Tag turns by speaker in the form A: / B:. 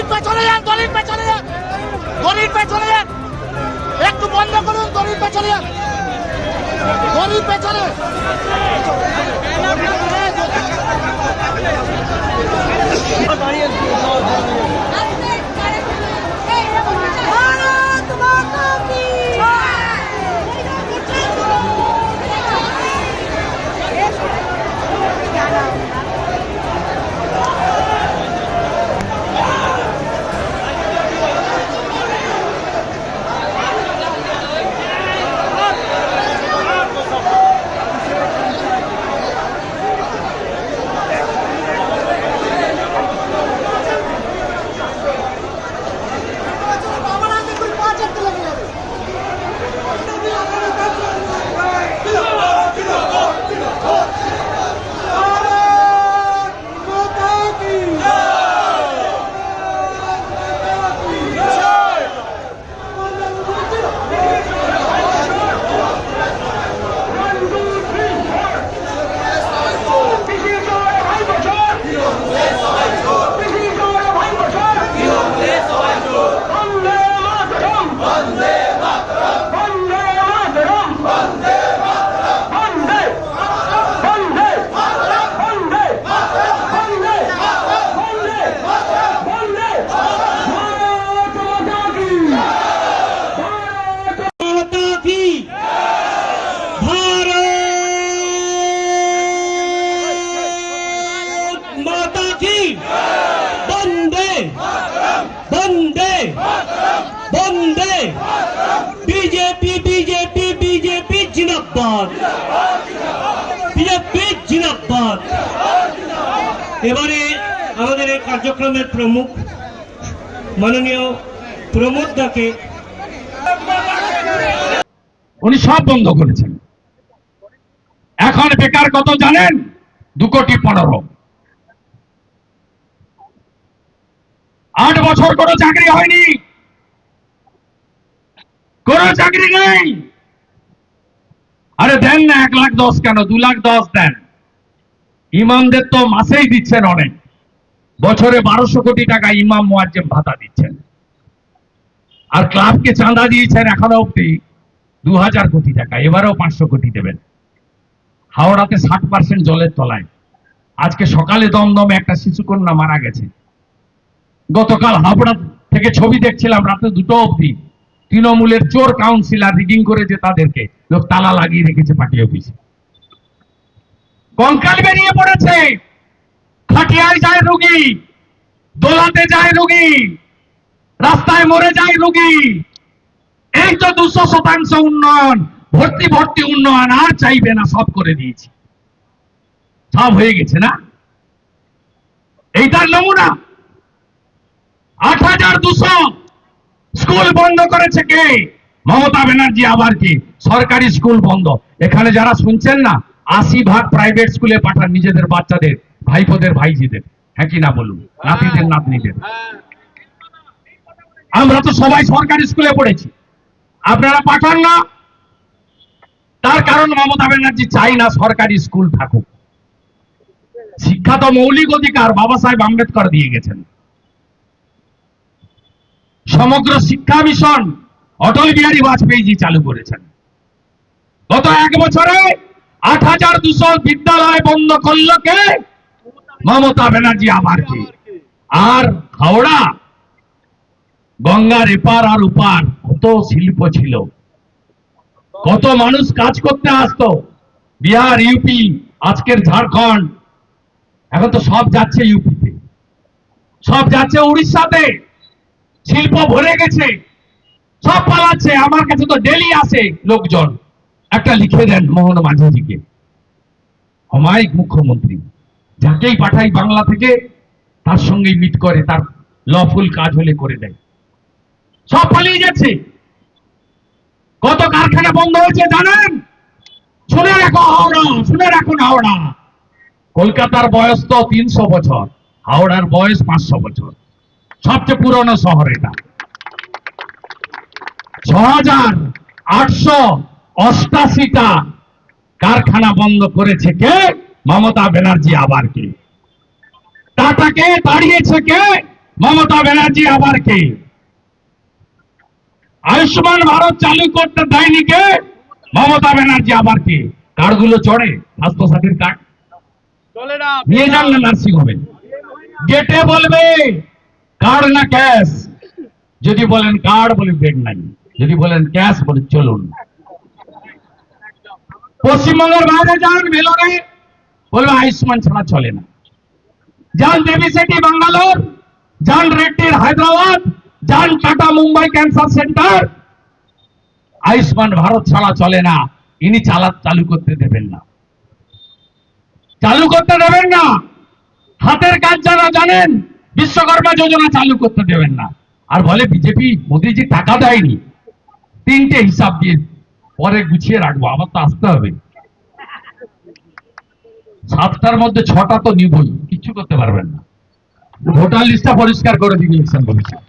A: দলিত pay চলে যান, দলিত pay যান,
B: দলিত পে যান। একটু বন্ধ করুন, দলিত পেছনে চলে যান। দলিত পে এবারে আমাদের এই কার্যক্রমের প্রমুখ মাননীয় প্রমোদ দাকে
C: উনি সব বন্ধ করেছেন। এখন বেকার কত জানেন? দু কোটি পনেরো। আট বছর কোনো চাকরি হয়নি। কোনো চাকরি নেই। আরে দেন না, এক লাখ দশ কেন? দু লাখ দশ দেন। ইমামদের তো মাসেই দিচ্ছেন অনেক। বছরে বারোশো কোটি টাকা ইমাম মোয়াজ্জেম ভাতা দিচ্ছেন। আর ক্লাবকে চাঁদা দিয়েছেন এখনও অব্দি দু হাজার কোটি টাকা, এবারেও পাঁচশো কোটি দেবেন। হাওড়াতে ষাট পার্সেন্ট জলের তলায়। আজকে সকালে দমদমে একটা শিশুকন্যা মারা গেছে। গতকাল হাওড়া থেকে ছবি দেখছিলাম রাতে দুটো অবধি। তৃণমূলের চোর কাউন্সিলার রিগিং করেছে তাদেরকে। লোক তালা লাগিয়ে রেখেছে পার্টি অফিসে। কঙ্কাল বেরিয়ে পড়েছে। খাটিয়ায় যায় রুগী, দোলাতে যায় রুগী, রাস্তায় মরে যায় রুগী। এই তো দুশো শতাংশ উন্নয়ন, ভর্তি ভর্তি উন্নয়ন, আর চাইবে না, সব করে দিয়েছি। সব হয়ে গেছে না? এইটার নমুনা। আট হাজার দুশো স্কুল বন্ধ করেছে কে? মমতা ব্যানার্জি আবার কি? সরকারি স্কুল বন্ধ। এখানে যারা শুনছেন না আশি ভাগ প্রাইভেট স্কুলে পাঠান নিজেদের বাচ্চাদের, ভাইপোদের ভাইজিদের। হ্যাঁ কি না বলুন? নাতিদের, নাতনিদের। আমরা তো সবাই সরকারি স্কুলে পড়েছি। আপনারা পাঠান না। তার কারণ মমতা ব্যানার্জি চাই না সরকারি স্কুল থাকুক। শিক্ষা তো মৌলিক অধিকার, বাবা সাহেব আম্বেদকর দিয়ে গেছেন। সমগ্র শিক্ষা মিশন অটল বিহারী বাজপেয়ীজি চালু করেছেন। গত এক বছরে আট হাজার দুশো বিদ্যালয় বন্ধ করল কে? মমতা ব্যানার্জি আবার কি? আর হাওড়া, গঙ্গার এপার আর উপার কত শিল্প ছিল? কত মানুষ কাজ করতে আসতো? বিহার, ইউপি, আজকের ঝাড়খণ্ড। এখন তো সব যাচ্ছে ইউপিতে। সব যাচ্ছে উড়িষ্যাতে। শিল্প ভরে গেছে। সব পালাচ্ছে। আমার কাছে তো ডেলি আসে লোকজন। একটা লিখে দেন মোহন মাঝিজিকে অমায়িক মুখ্যমন্ত্রী। যাকেই পাঠাই বাংলা থেকে, তার সঙ্গেই মিট করে, তার লফুল কাজ হলে করে দেয়। সব পালিয়ে যাচ্ছে। কত কারখানা বন্ধ হয়েছে জানেন? শুনে রাখো হাওড়া, শুনে রাখুন হাওড়া। কলকাতার বয়স তো তিনশো বছর, হাওড়ার বয়স পাঁচশো বছর। সবচেয়ে পুরনো শহর এটা। ছ হাজার আটশো অষ্টাশিটা কারখানা বন্ধ করেছে কে? মমতা ব্যানার্জি আবার কে? টাটাকে তাড়িয়েছে কে? মমতা ব্যানার্জি আবার কে? আয়ুষ্মান ভারত চালু করতে দেয়নি কে? মমতা ব্যানার্জি আবার কে? কার্ডগুলো চড়ে, স্বাস্থ্যসাথীর কার্ড।
A: চলে না
C: নিয়ে যান না নার্সিং হোমে। গেটে বলবে, কার্ড না ক্যাশ? যদি বলেন কার্ড বলে বেড নাই। যদি বলেন ক্যাশ বলে চলুন। পশ্চিমবঙ্গের বাইরে যান, ভেলোরে। বলবে, আয়ুষ্মান ছাড়া চলে না। যান দেবী সেটি, বাঙ্গালোর। যান রেড্ডির হায়দ্রাবাদ। যান টাটা মুম্বাই ক্যান্সার সেন্টার। আয়ুষ্মান ভারত ছাড়া চলে না। ইনি চালা, চালু করতে দেবেন না। চালু করতে দেবেন না। হাতের কাজ যারা জানেন, বিশ্বকর্মা যোজনা চালু করতে দেবেন না। আর বলে, বিজেপি মোদীজি টাকা দেয়নি। তিনটে হিসাব দিয়ে পরে গুছিয়ে রাখব, আবার তো আসতে হবে। সাতটার মধ্যে ছটা তো নিবই, কিচ্ছু করতে পারবেন না। ভোটার লিস্টটা পরিষ্কার করে দিন ইলেকশন কমিশন।